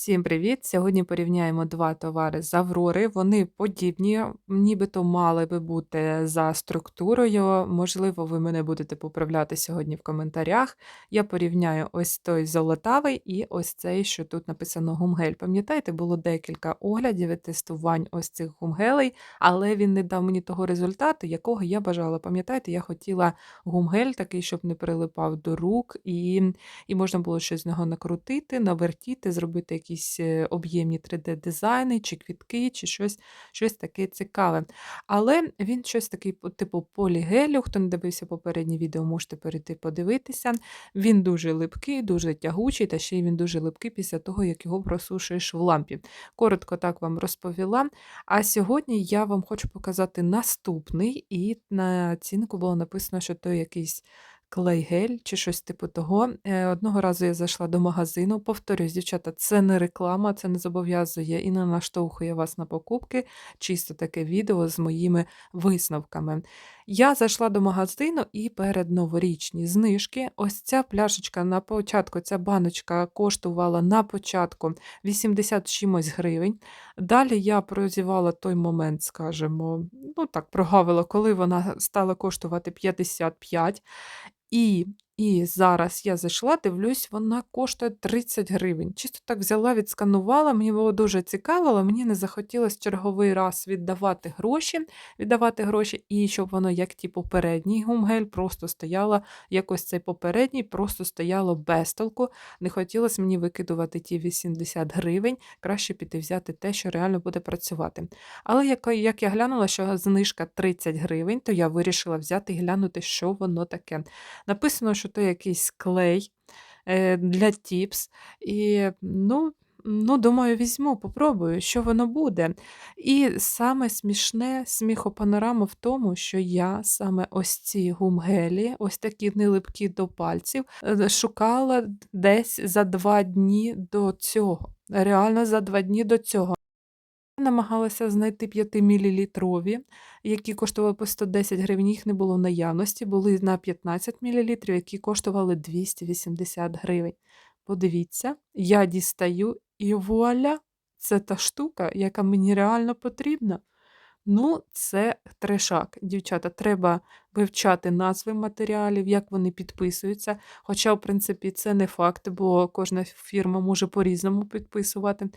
Всім привіт! Сьогодні порівняємо два товари з Аврори. Вони подібні, нібито мали би бути за структурою. Можливо, ви мене будете поправляти сьогодні в коментарях. Я порівняю ось той золотавий і ось цей, що тут написано гумгель. Пам'ятаєте, було декілька оглядів і тестувань ось цих гумгелей, але він не дав мені того результату, якого я бажала. Пам'ятаєте, я хотіла гумгель такий, щоб не прилипав до рук, і, і можна було щось з нього накрутити, навертіти, зробити якісь е, об'ємні 3D-дизайни, чи квітки, чи щось щось таке цікаве. Але він щось такий, типу полігелю. Хто не дивився попереднє відео, можете перейти подивитися. Він дуже липкий, дуже тягучий, та ще й він дуже липкий після того, як його просушуєш в лампі. Коротко так вам розповіла. А сьогодні я вам хочу показати наступний, і на цінку було написано, що то якийсь клей-гель чи щось типу того. Е, одного разу я зайшла до магазину. Повторюсь, дівчата, це не реклама, це не зобов'язує і не наштовхує вас на покупки, чисто таке відео з моїми висновками. Я зайшла до магазину і перед новорічні знижки. Ось ця пляшечка на початку, ця баночка коштувала на початку 80 чимось гривень. Далі я прозівала той момент, скажімо, ну так, прогавила, коли вона стала коштувати 55. І і зараз я зайшла, дивлюсь, вона коштує 30 гривень. Чисто так взяла, відсканувала, мені було дуже цікаво, але мені не захотілося черговий раз віддавати гроші, віддавати гроші, і щоб воно, як ті попередній гумгель, просто стояло, якось цей попередній, просто стояло без толку. Не хотілося мені викидувати ті 80 гривень, краще піти взяти те, що реально буде працювати. Але як, як я глянула, що знижка 30 гривень, то я вирішила взяти і глянути, що воно таке. Написано, що то якийсь клей е, для тіпс. І, ну, ну, думаю, візьму, попробую, що воно буде. І саме смішне сміхопанорама в тому, що я саме ось ці гумгелі, ось такі нелипкі до пальців, е, шукала десь за два дні до цього. Реально за два дні до цього. Намагалася знайти 5-мл, які коштували по 110 гривень, їх не було в наявності, були на 15 мл, які коштували 280 гривень. Подивіться, я дістаю і вуаля, це та штука, яка мені реально потрібна. Ну, це трешак. Дівчата, треба вивчати назви матеріалів, як вони підписуються. Хоча, в принципі, це не факт, бо кожна фірма може по-різному підписувати.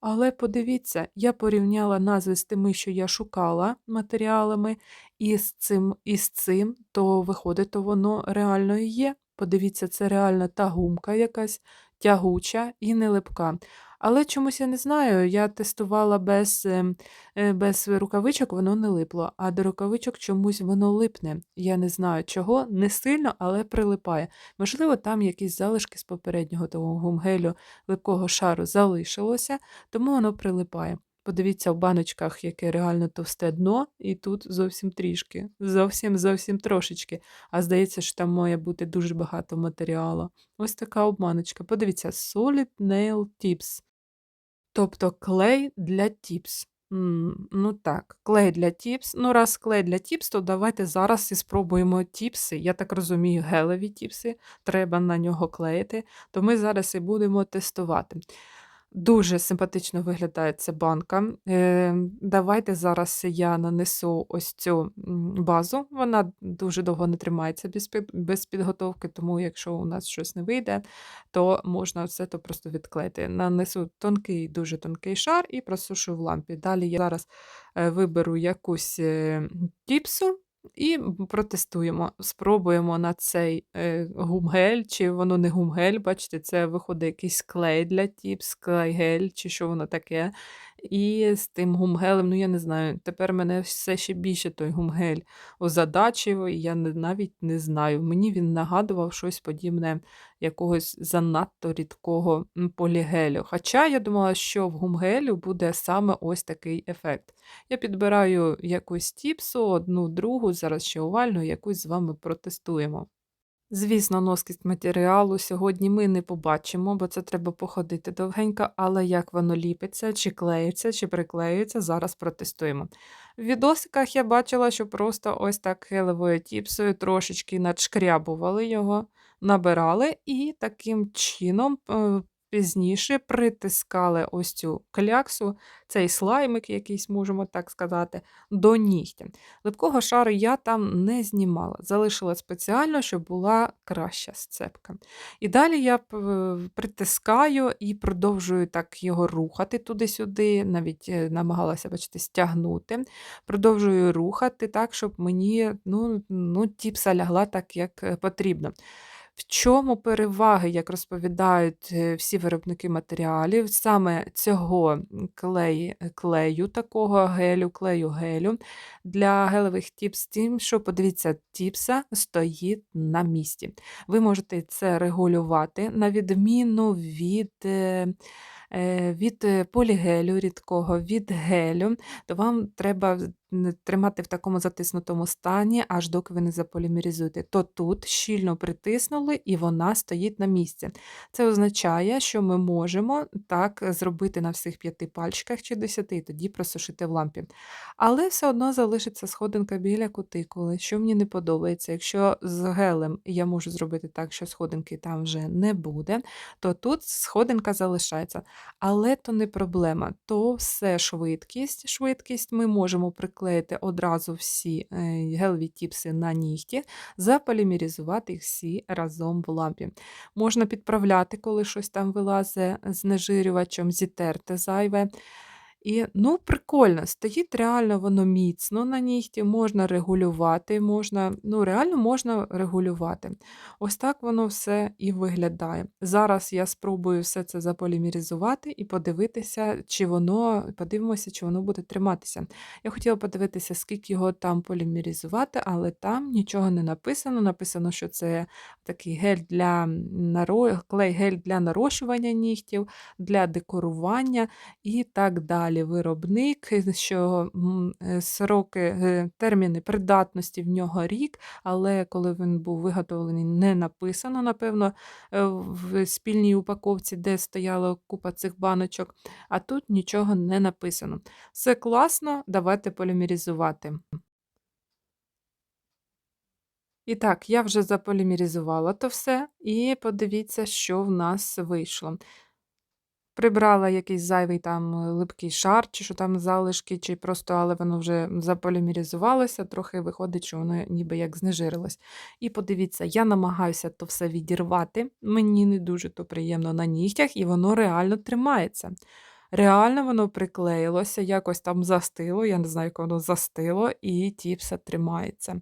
Але подивіться, я порівняла назви з тими, що я шукала матеріалами, і з цим, і з цим, то виходить, то воно реально і є. Подивіться, це реально та гумка якась тягуча і не липка. Але чомусь я не знаю, я тестувала без ем, е, без рукавичок, воно не липло, а до рукавичок чомусь воно липне. Я не знаю чого, не сильно, але прилипає. Можливо, там якісь залишки з попереднього того гумгелю липкого шару залишилося, тому воно прилипає. Подивіться в баночках, яке реально товсте дно, і тут зовсім трішки, зовсім зовсім трошечки. А здається, що там має бути дуже багато матеріалу. Ось така обманочка. Подивіться, Solid Nail Tips. Тобто клей для тіпс. Ну так, клей для тіпс. Ну, раз клей для тіпс, то давайте зараз і спробуємо тіпси. Я так розумію, гелеві тіпси, треба на нього клеїти, то ми зараз і будемо тестувати. Дуже симпатично виглядає ця банка. Е, Давайте зараз я нанесу ось цю базу. Вона дуже довго не тримається без підготовки, тому якщо у нас щось не вийде, то можна все то просто відклеїти. Нанесу тонкий, дуже тонкий шар і просушу в лампі. Далі я зараз е, виберу якусь е, тіпсу. І протестуємо, спробуємо на цей е, гумгель, чи воно не гумгель, бачите, це виходить якийсь клей для тіп, клей-гель, чи що воно таке. І з тим гумгелем, ну я не знаю, тепер мене все ще більше той гумгель озадачив, і я навіть не знаю. Мені він нагадував щось подібне якогось занадто рідкого полігелю. Хоча я думала, що в гумгелю буде саме ось такий ефект. Я підбираю якусь тіпсу, одну другу, зараз ще овальну, якусь з вами протестуємо. Звісно, носкість матеріалу сьогодні ми не побачимо, бо це треба походити довгенько, але як воно ліпиться, чи клеїться, чи приклеюється, зараз протестуємо. В відосиках я бачила, що просто ось так хелевою тіпсою трошечки надшкрябували його, набирали і таким чином е, пізніше притискали ось цю кляксу, цей слаймик, якийсь, можемо так сказати, до нігтя. Липкого шару я там не знімала, залишила спеціально, щоб була краща сцепка. І далі я притискаю і продовжую так його рухати туди-сюди, навіть е, намагалася, бачите, стягнути. Продовжую рухати так, щоб мені ну, ну, тіпса лягла так, як е, потрібно. В чому переваги, як розповідають е, всі виробники матеріалів, саме цього клею, клею такого гелю, клею гелю для гелевих тіпс, тим, що, подивіться, тіпса стоїть на місці. Ви можете це регулювати на відміну від. Е, від е, полігелю рідкого, від гелю, то вам треба тримати в такому затиснутому стані, аж доки ви не заполімеризуєте. То тут щільно притиснули і вона стоїть на місці. Це означає, що ми можемо так зробити на всіх п'яти пальчиках чи десяти, і тоді просушити в лампі. Але все одно залишиться сходинка біля кутикули, що мені не подобається. Якщо з гелем я можу зробити так, що сходинки там вже не буде, то тут сходинка залишається. Але то не проблема, то все швидкість. Швидкість ми можемо приклеїти одразу всі е, тіпси на нігті, заполімеризувати їх всі разом в лампі. Можна підправляти, коли щось там вилазить знежирювачем, зітерти зайве. І, ну, прикольно, стоїть реально воно міцно на нігті, можна регулювати, можна, ну, реально можна регулювати. Ось так воно все і виглядає. Зараз я спробую все це заполімеризувати і подивитися, чи воно, подивимося, чи воно буде триматися. Я хотіла подивитися, скільки його там полімеризувати, але там нічого не написано. Написано, що це такий гель для клей гель для нарощування нігтів, для декорування і так далі далі виробник, що е, сроки, е, терміни придатності в нього рік, але коли він був виготовлений, не написано, напевно, е, в спільній упаковці, де стояла купа цих баночок, а тут нічого не написано. Все класно, давайте полімеризувати. І так, я вже заполімеризувала то все, і подивіться, що в нас вийшло. Прибрала якийсь зайвий там е, липкий шар, чи що там залишки, чи просто, але воно вже заполімеризувалося, трохи виходить, що воно ніби як знежирилось. І подивіться, я намагаюся то все відірвати. Мені не дуже то приємно на нігтях, і воно реально тримається. Реально воно приклеїлося, якось там застило, я не знаю, як воно застило, і ті все тримається.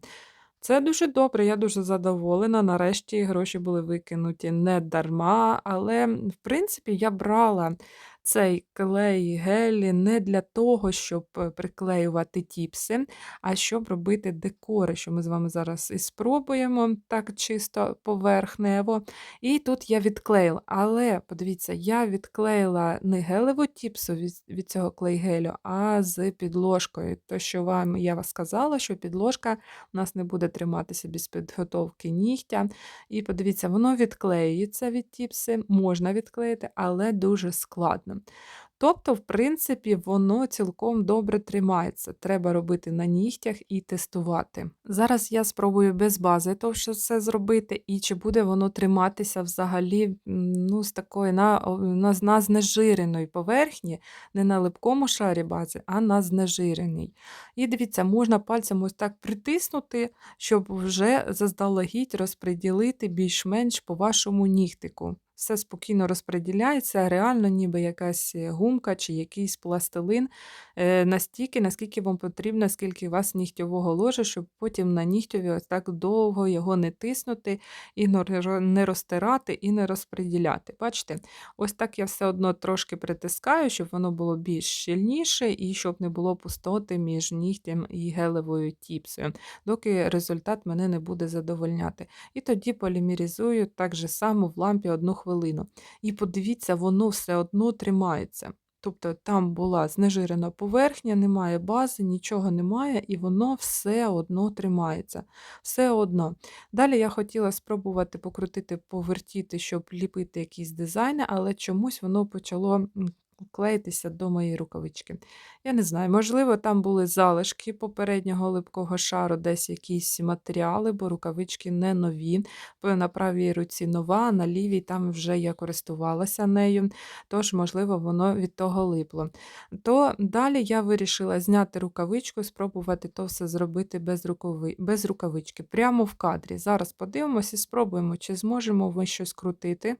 Це дуже добре, я дуже задоволена. Нарешті гроші були викинуті не дарма, але, в принципі, я брала цей клей гелі не для того, щоб е, приклеювати тіпси, а щоб робити декори, що ми з вами зараз і спробуємо так чисто поверхнево. І тут я відклеїла. Але, подивіться, я відклеїла не гелеву тіпсу від, цього клей-гелю, а з підложкою. То, що вам я вас сказала, що підложка у нас не буде триматися без підготовки нігтя. І подивіться, воно відклеюється від тіпси, можна відклеїти, але дуже складно. Тобто, в принципі, воно цілком добре тримається. Треба робити на нігтях і тестувати. Зараз я спробую без бази то що це зробити, і чи буде воно триматися взагалі ну, з такої на, на, на знежиреної поверхні, не на липкому шарі бази, а на знежиреній. І дивіться, можна пальцем ось так притиснути, щоб вже заздалегідь розподілити більш-менш по вашому нігтику все спокійно розподіляється, реально, ніби якась е, гумка чи якийсь пластилин, е, настільки, наскільки вам потрібно, скільки у вас нігтьового ложа, щоб потім на нігтьові ось так довго його не тиснути, і не розтирати, і не розподіляти. Бачите, ось так я все одно трошки притискаю, щоб воно було більш щільніше і щоб не було пустоти між нігтем і гелевою тіпсою, доки результат мене не буде задовольняти. І тоді полімеризую так же само в лампі одну хвилину. І подивіться, воно все одно тримається. Тобто там була знежирена поверхня, немає бази, нічого немає, і воно все одно тримається. Все одно. Далі я хотіла спробувати покрутити, повертіти, щоб ліпити якісь дизайни, але чомусь воно почало клеїтися до моєї рукавички. Я не знаю, можливо, там були залишки попереднього липкого шару, десь якісь матеріали, бо рукавички не нові. На правій руці нова, а на лівій там вже я користувалася нею, тож, можливо, воно від того липло. То далі я вирішила зняти рукавичку, спробувати то все зробити без, рукави... без рукавички, прямо в кадрі. Зараз подивимося і спробуємо, чи зможемо ми щось крутити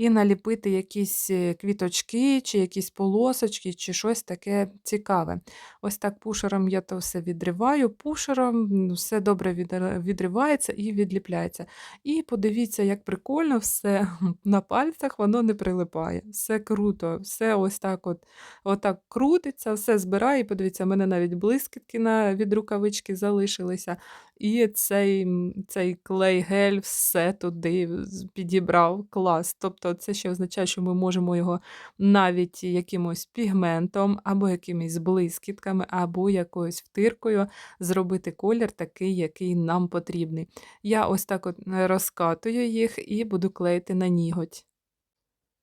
і наліпити якісь е, квіточки, чи якісь полосочки, чи щось таке цікаве. Ось так пушером я то все відриваю, пушером все добре відривається і відліпляється. І подивіться, як прикольно все на пальцях воно не прилипає. Все круто, все ось так от, отак крутиться, все збирає. Подивіться, в мене навіть блискітки на, від рукавички залишилися. І цей цей клей-гель все туди підібрав клас. Тобто це ще означає, що ми можемо його навіть якимось пігментом, або якимись блискітками, або якоюсь втиркою зробити колір такий, який нам потрібний. Я ось так от розкатую їх і буду клеїти на ніготь.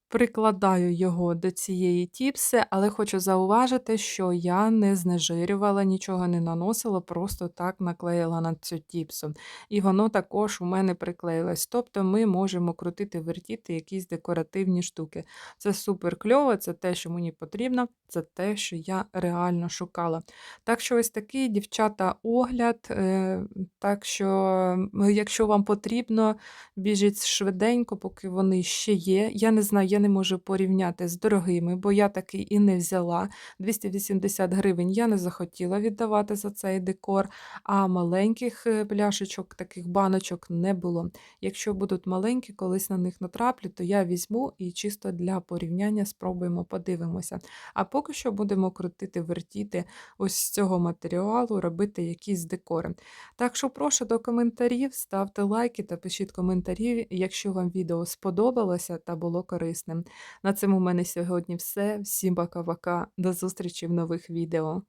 Прикладаю його до цієї тіпси, але хочу зауважити, що я не знежирювала, нічого не наносила, просто так наклеїла на цю тіпсу. І воно також у мене приклеїлось. Тобто ми можемо крутити, вертіти якісь декоративні штуки. Це супер кльово, це те, що мені потрібно, це те, що я реально шукала. Так що, ось такий, дівчата, огляд. Е, так що, якщо вам потрібно, біжіть швиденько, поки вони ще є. Я не знаю, я не можу порівняти з дорогими, бо я такий і не взяла. 280 гривень я не захотіла віддавати за цей декор, а маленьких е, пляшечок, таких баночок не було. Якщо будуть маленькі, колись на них натраплю, то я візьму і чисто для порівняння спробуємо подивимося. А поки що будемо крутити, вертіти ось з цього матеріалу, робити якісь декори. Так що прошу до коментарів, ставте лайки та пишіть коментарі, якщо вам відео сподобалося та було корисно корисним. На цьому в мене сьогодні все. Всім пока-пока. До зустрічі в нових відео.